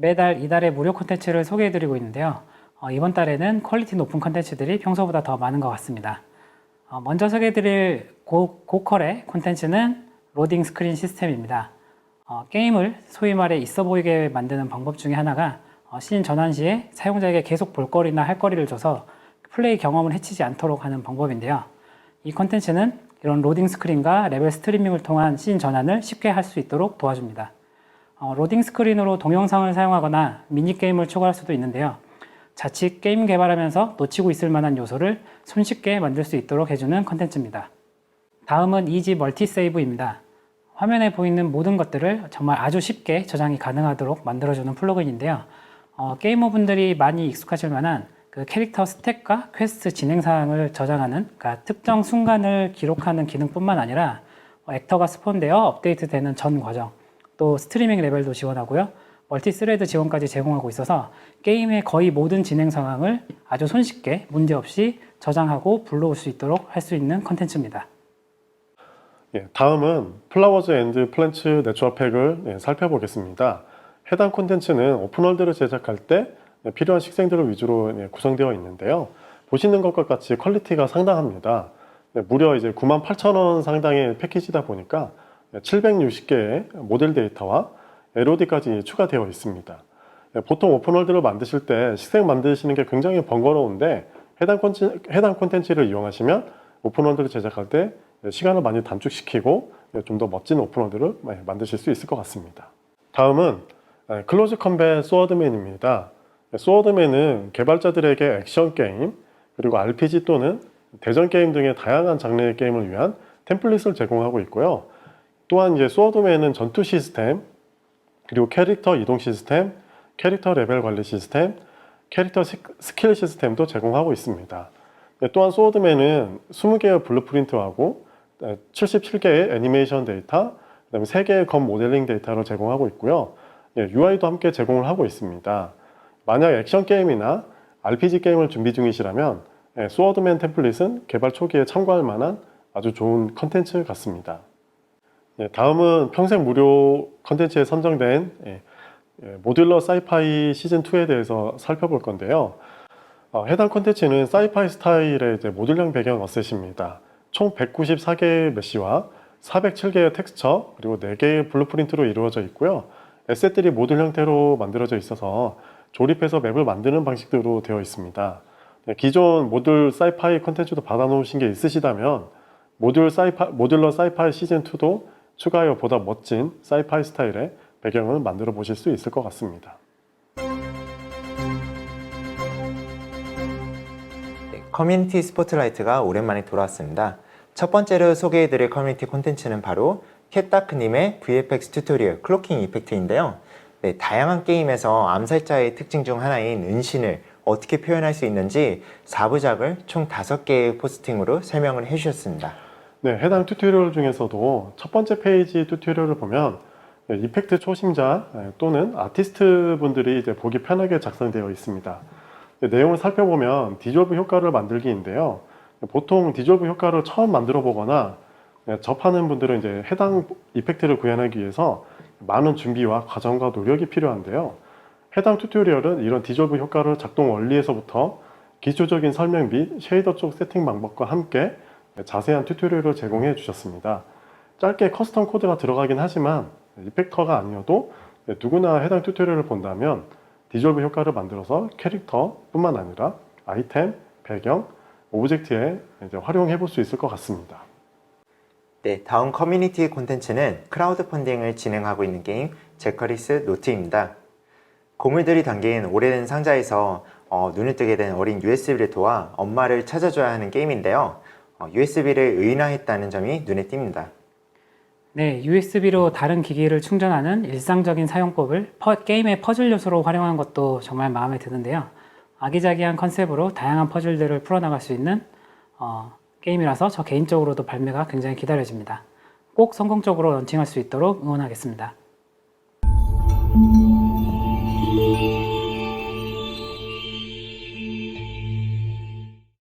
매달 이달의 무료 콘텐츠를 소개해드리고 있는데요. 어, 이번 달에는 퀄리티 높은 콘텐츠들이 평소보다 더 많은 것 같습니다. 어, 먼저 소개해드릴 고, 고퀄의 콘텐츠는 로딩 스크린 시스템입니다. 어, 게임을 소위 말해 있어 보이게 만드는 방법 중에 하나가 어, 시인 전환 시에 사용자에게 계속 볼거리나 할 거리를 줘서 플레이 경험을 해치지 않도록 하는 방법인데요. 이 콘텐츠는 이런 로딩 스크린과 레벨 스트리밍을 통한 씬 전환을 쉽게 할 수 있도록 도와줍니다. 어, 로딩 스크린으로 동영상을 사용하거나 미니게임을 추가할 수도 있는데요. 자칫 게임 개발하면서 놓치고 있을 만한 요소를 손쉽게 만들 수 있도록 해주는 컨텐츠입니다. 다음은 이지 멀티 세이브입니다. 화면에 보이는 모든 것들을 정말 아주 쉽게 저장이 가능하도록 만들어주는 플러그인인데요. 어, 게이머분들이 많이 익숙하실 만한 그 캐릭터 스탯과 퀘스트 진행 사항을 저장하는 그러니까 특정 순간을 기록하는 기능뿐만 아니라 어, 액터가 스폰되어 업데이트되는 전 과정, 또 스트리밍 레벨도 지원하고요. 멀티 스레드 지원까지 제공하고 있어서 게임의 거의 모든 진행 상황을 아주 손쉽게 문제없이 저장하고 불러올 수 있도록 할 수 있는 컨텐츠입니다. 예, 다음은 플라워즈 앤드 플랜츠 내추럴 팩을 예, 살펴보겠습니다. 해당 콘텐츠는 오픈월드를 제작할 때 예, 필요한 식생들을 위주로 예, 구성되어 있는데요. 보시는 것과 같이 퀄리티가 상당합니다. 예, 무려 이제 98,000원 상당의 패키지다 보니까 760개의 모델 데이터와 LOD까지 추가되어 있습니다. 예, 보통 오픈월드를 만드실 때 식생 만드시는 게 굉장히 번거로운데 해당 콘텐츠, 해당 콘텐츠를 이용하시면 오픈월드를 제작할 때 시간을 많이 단축시키고 좀 더 멋진 오픈월드를 만드실 수 있을 것 같습니다. 다음은 클로즈 컴뱃 소어드맨입니다. 소어드맨은 개발자들에게 액션 게임, 그리고 RPG 또는 대전 게임 등의 다양한 장르의 게임을 위한 템플릿을 제공하고 있고요. 또한 이제 소어드맨은 전투 시스템, 그리고 캐릭터 이동 시스템, 캐릭터 레벨 관리 시스템, 캐릭터 시- 스킬 시스템도 제공하고 있습니다. 네, 또한 소어드맨은 20개의 블루프린트하고 77개의 애니메이션 데이터, 그다음에 3개의 검 모델링 데이터를 제공하고 있고요. UI도 함께 제공을 하고 있습니다. 만약 액션 게임이나 RPG 게임을 준비 중이시라면 예, 소어드맨 템플릿은 개발 초기에 참고할 만한 아주 좋은 컨텐츠 같습니다. 예, 다음은 평생 무료 컨텐츠에 선정된 예, 예, 모듈러 사이파이 시즌 2에 대해서 살펴볼 건데요. 어, 해당 콘텐츠는 사이파이 스타일의 모듈형 배경 어셋입니다. 총 194개의 메시와 407개의 텍스처 그리고 4개의 블루프린트로 이루어져 있고요. 에셋들이 모듈 형태로 만들어져 있어서 조립해서 맵을 만드는 방식으로 되어 있습니다. 네, 기존 모듈 사이파이 콘텐츠도 받아놓으신 게 있으시다면 모듈 사이파, 모듈러 사이파이 시즌 2도 추가하여 보다 멋진 사이파이 스타일의 배경을 만들어 보실 수 있을 것 같습니다. 네, 커뮤니티 스포트라이트가 오랜만에 돌아왔습니다. 첫 번째로 소개해드릴 커뮤니티 콘텐츠는 바로 캣다크님의 VFX 튜토리얼 클로킹 이펙트인데요. 네, 다양한 게임에서 암살자의 특징 중 하나인 은신을 어떻게 표현할 수 있는지 4부작을 총 5개의 포스팅으로 설명을 해주셨습니다. 네, 해당 튜토리얼 중에서도 첫 번째 페이지 튜토리얼을 보면 네, 이펙트 초심자 네, 또는 아티스트 분들이 이제 보기 편하게 작성되어 있습니다. 네, 내용을 살펴보면 디졸브 효과를 만들기인데요. 네, 보통 디졸브 효과를 처음 만들어 보거나 네, 접하는 분들은 이제 해당 이펙트를 구현하기 위해서 많은 준비와 과정과 노력이 필요한데요. 해당 튜토리얼은 이런 디졸브 효과를 작동 원리에서부터 기초적인 설명 및 쉐이더 쪽 세팅 방법과 함께 자세한 튜토리얼을 제공해 주셨습니다. 짧게 커스텀 코드가 들어가긴 하지만 이펙터가 아니어도 누구나 해당 튜토리얼을 본다면 디졸브 효과를 만들어서 캐릭터뿐만 아니라 아이템, 배경, 오브젝트에 활용해 볼 수 있을 것 같습니다. 네, 다음 커뮤니티 콘텐츠는 크라우드 펀딩을 진행하고 있는 게임 제커리스 노트입니다. 고물들이 담긴 오래된 상자에서 어, 눈을 뜨게 된 어린 USB를 도와 엄마를 찾아줘야 하는 게임인데요. USB를 의인화했다는 점이 눈에 띕니다. 네, USB로 다른 기기를 충전하는 일상적인 사용법을 퍼- 게임의 퍼즐 요소로 활용한 것도 정말 마음에 드는데요. 아기자기한 컨셉으로 다양한 퍼즐들을 풀어나갈 수 있는 어, 게임이라서 저 개인적으로도 발매가 굉장히 기다려집니다. 꼭 성공적으로 런칭할 수 있도록 응원하겠습니다.